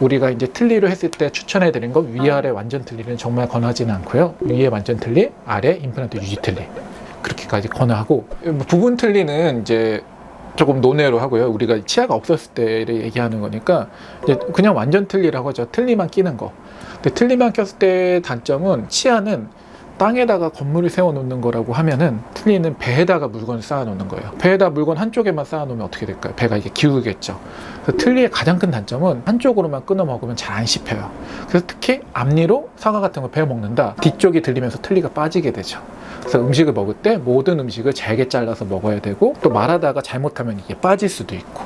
우리가 이제 틀니로 했을 때 추천해 드린 거 위아래 완전 틀니는 정말 권하지는 않고요. 위에 완전 틀니, 아래 임플란트 유지 틀니. 그렇게까지 권하고 부분 틀니는 이제 조금 논외로 하고요. 우리가 치아가 없었을 때를 얘기하는 거니까 이제 그냥 완전 틀니라고 하죠. 틀니만 끼는 거. 근데 틀니만 꼈을 때 단점은 치아는 땅에다가 건물을 세워 놓는 거라고 하면은 틀니는 배에다가 물건을 쌓아 놓는 거예요. 배에다 물건 한쪽에만 쌓아 놓으면 어떻게 될까요? 배가 이게 기울겠죠. 그래서 틀니의 가장 큰 단점은 한쪽으로만 끊어 먹으면 잘 안 씹혀요. 그래서 특히 앞니로 사과 같은 걸 베어 먹는다. 뒤쪽이 들리면서 틀니가 빠지게 되죠. 그래서 음식을 먹을 때 모든 음식을 잘게 잘라서 먹어야 되고 또 말하다가 잘못하면 이게 빠질 수도 있고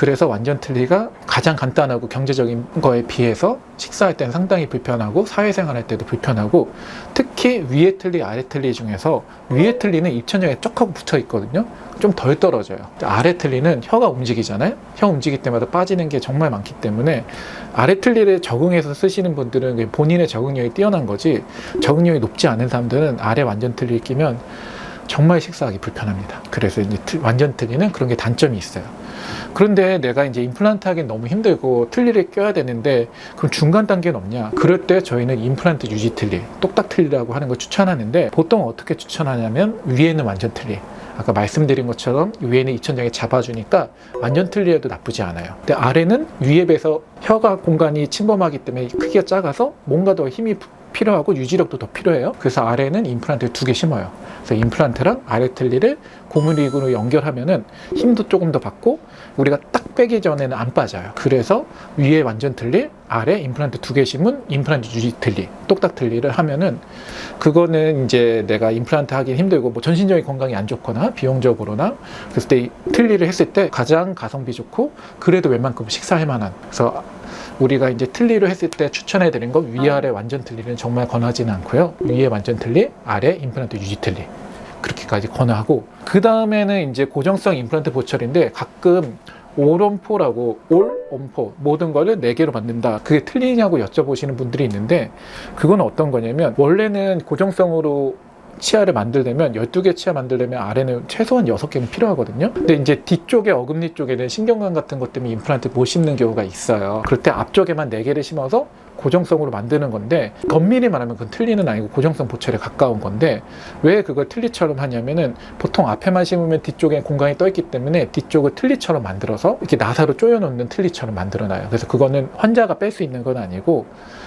그래서 완전 틀니가 가장 간단하고 경제적인 거에 비해서 식사할 때는 상당히 불편하고 사회생활 할 때도 불편하고 특히 위에 틀니 아래 틀니 중에서 위에 틀니는 입천장에 쩍 하고 붙어 있거든요 좀 덜 떨어져요 아래 틀니는 혀가 움직이잖아요 혀 움직일 때마다 빠지는 게 정말 많기 때문에 아래 틀니를 적응해서 쓰시는 분들은 본인의 적응력이 뛰어난 거지 적응력이 높지 않은 사람들은 아래 완전 틀니 끼면 정말 식사하기 불편합니다. 그래서 이제 틀- 완전 틀니는 그런 게 단점이 있어요. 그런데 내가 이제 임플란트 하기 너무 힘들고 틀니를 껴야 되는데 그럼 중간 단계는 없냐? 그럴 때 저희는 임플란트 유지 틀니, 똑딱 틀니라고 하는 걸 추천하는데 보통 어떻게 추천하냐면 위에는 완전 틀니. 아까 말씀드린 것처럼 위에는 입천장에 잡아주니까 완전 틀니에도 나쁘지 않아요. 근데 아래는 위에 비해서 혀가 공간이 침범하기 때문에 크기가 작아서 뭔가 더 힘이 필요하고 유지력도 더 필요해요. 그래서 아래는 임플란트를 두개 심어요. 그래서 임플란트랑 아래 틀니를 고무리그로 연결하면은 힘도 조금 더 받고 우리가 딱 빼기 전에는 안 빠져요. 그래서 위에 완전 틀니, 아래 임플란트 두 개 심은 임플란트 유지 틀니, 똑딱 틀니를 하면은 그거는 이제 내가 임플란트 하기 힘들고 뭐 전신적인 건강이 안 좋거나 비용적으로나 그랬을 때이 틀니를 했을 때 가장 가성비 좋고 그래도 웬만큼 식사할 만한 그래서 우리가 이제 틀니로 했을 때 추천해 드린 거 위아래 완전 틀니는 정말 권하지는 않고요. 위에 완전 틀니, 아래 임플란트 유지 틀니. 그렇게까지 권하고 그 다음에는 이제 고정성 임플란트 보철인데 가끔 올원포라고 올원포 모든 거를 네 개로 만든다 그게 틀리냐고 여쭤보시는 분들이 있는데 그건 어떤 거냐면 원래는 고정성으로 치아를 만들려면 12개 치아 만들려면 아래는 최소한 6개는 필요하거든요. 근데 이제 뒤쪽에 어금니 쪽에는 신경관 같은 것 때문에 임플란트 못 심는 경우가 있어요. 그럴 때 앞쪽에만 4개를 심어서 고정성으로 만드는 건데 엄밀히 말하면 그건 틀리는 아니고 고정성 보철에 가까운 건데 왜 그걸 틀리처럼 하냐면은 보통 앞에만 심으면 뒤쪽에 공간이 떠 있기 때문에 뒤쪽을 틀리처럼 만들어서 이렇게 나사로 조여놓는 틀리처럼 만들어놔요. 그래서 그거는 환자가 뺄 수 있는 건 아니고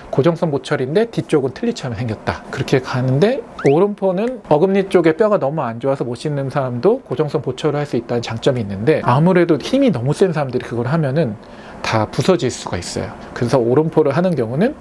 고정성 보철인데 뒤쪽은 틀니처럼 생겼다. 그렇게 가는데 오른포는 어금니 쪽에 뼈가 너무 안 좋아서 못 씹는 사람도 고정성 보철을 할 수 있다는 장점이 있는데 아무래도 힘이 너무 센 사람들이 그걸 하면은 다 부서질 수가 있어요. 그래서 오른포를 하는 경우는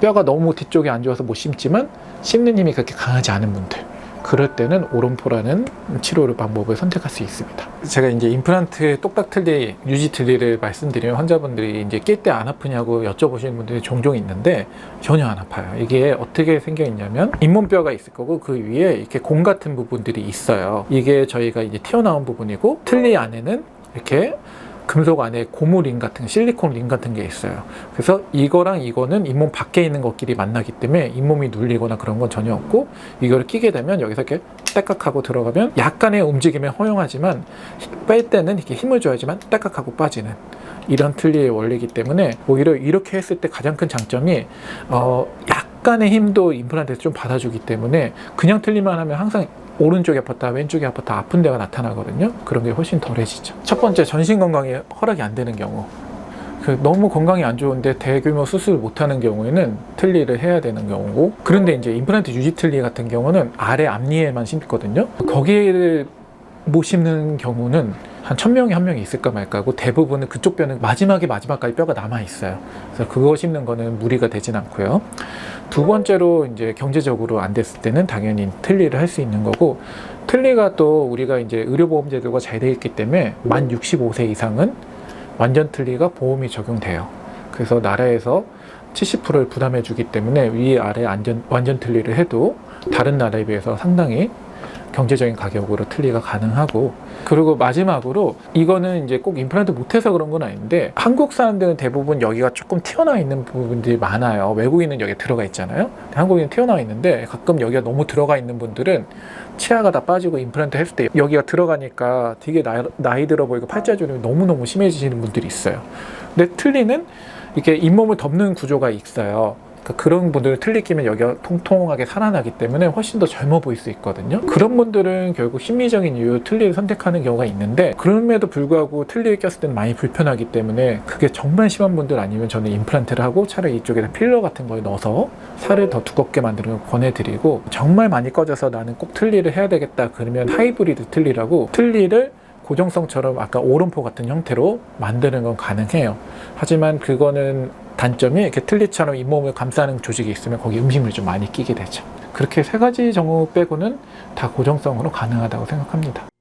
뼈가 너무 뒤쪽에 안 좋아서 못 심지만 씹는 힘이 그렇게 강하지 않은 분들 그럴 때는 오른포라는 치료 방법을 선택할 수 있습니다. 제가 이제 임플란트 똑딱 틀리 유지 틀리를 말씀드리면 환자분들이 이제 낄 때 안 아프냐고 여쭤보시는 분들이 종종 있는데 전혀 안 아파요. 이게 어떻게 생겨 있냐면 잇몸뼈가 있을 거고 그 위에 이렇게 공 같은 부분들이 있어요. 이게 저희가 이제 튀어나온 부분이고 틀니 안에는 이렇게 금속 안에 고무 링 같은 실리콘 링 같은 게 있어요. 그래서 이거랑 이거는 잇몸 밖에 있는 것끼리 만나기 때문에 잇몸이 눌리거나 그런 건 전혀 없고 이거를 끼게 되면 여기서 이렇게 딸깍하고 들어가면 약간의 움직임이 허용하지만 뺄 때는 이렇게 힘을 줘야지만 딸깍하고 빠지는 이런 틀리의 원리이기 때문에 오히려 이렇게 했을 때 가장 큰 장점이 어 약간의 힘도 임플란트에서 좀 받아주기 때문에 그냥 틀리만 하면 항상 오른쪽이 아팠다 왼쪽이 아팠다 아픈 데가 나타나거든요. 그런 게 훨씬 덜해지죠. 첫 번째 전신 건강에 허락이 안 되는 경우. 그 너무 건강이 안 좋은데 대규모 수술을 못하는 경우에는 틀니를 해야 되는 경우고 그런데 이제 임플란트 유지 틀니 같은 경우는 아래 앞니에만 심거든요. 거기를 못 심는 경우는 한 천명에 한 명이 있을까 말까고 대부분은 그쪽 뼈는 마지막에 마지막까지 뼈가 남아 있어요. 그래서 그거 심는 거는 무리가 되진 않고요. 두 번째로 이제 경제적으로 안 됐을 때는 당연히 틀니를 할 수 있는 거고 틀니가 또 우리가 이제 의료보험 제도가 잘 돼 있기 때문에 만 65세 이상은 완전 틀니가 보험이 적용돼요. 그래서 나라에서 70%를 부담해 주기 때문에 위 아래 완전, 완전 틀니를 해도 다른 나라에 비해서 상당히 경제적인 가격으로 틀리가 가능하고 그리고 마지막으로 이거는 이제 꼭 임플란트 못해서 그런 건 아닌데 한국 사람들은 대부분 여기가 조금 튀어나와 있는 부분들이 많아요. 외국인은 여기 들어가 있잖아요. 한국인은 튀어나와 있는데 가끔 여기가 너무 들어가 있는 분들은 치아가 다 빠지고 임플란트 했을 때 여기가 들어가니까 되게 나이, 나이 들어 보이고 팔자 주름이 너무너무 심해지시는 분들이 있어요. 근데 틀리는 이게 잇몸을 덮는 구조가 있어요. 그러니까 그런 분들은 틀니 끼면 여기가 통통하게 살아나기 때문에 훨씬 더 젊어 보일 수 있거든요. 그런 분들은 결국 심리적인 이유 틀니를 선택하는 경우가 있는데 그럼에도 불구하고 틀니를 꼈을 때는 많이 불편하기 때문에 그게 정말 심한 분들 아니면 저는 임플란트를 하고 차라리 이쪽에다 필러 같은 걸 넣어서 살을 더 두껍게 만드는 걸 권해드리고 정말 많이 꺼져서 나는 꼭 틀니를 해야 되겠다 그러면 하이브리드 틀니라고 틀니를 고정성처럼 아까 오름포 같은 형태로 만드는 건 가능해요. 하지만 그거는 단점이 이렇게 틀니처럼 잇몸을 감싸는 조직이 있으면 거기 음식물이 좀 많이 끼게 되죠. 그렇게 세 가지 경우 빼고는 다 고정성으로 가능하다고 생각합니다.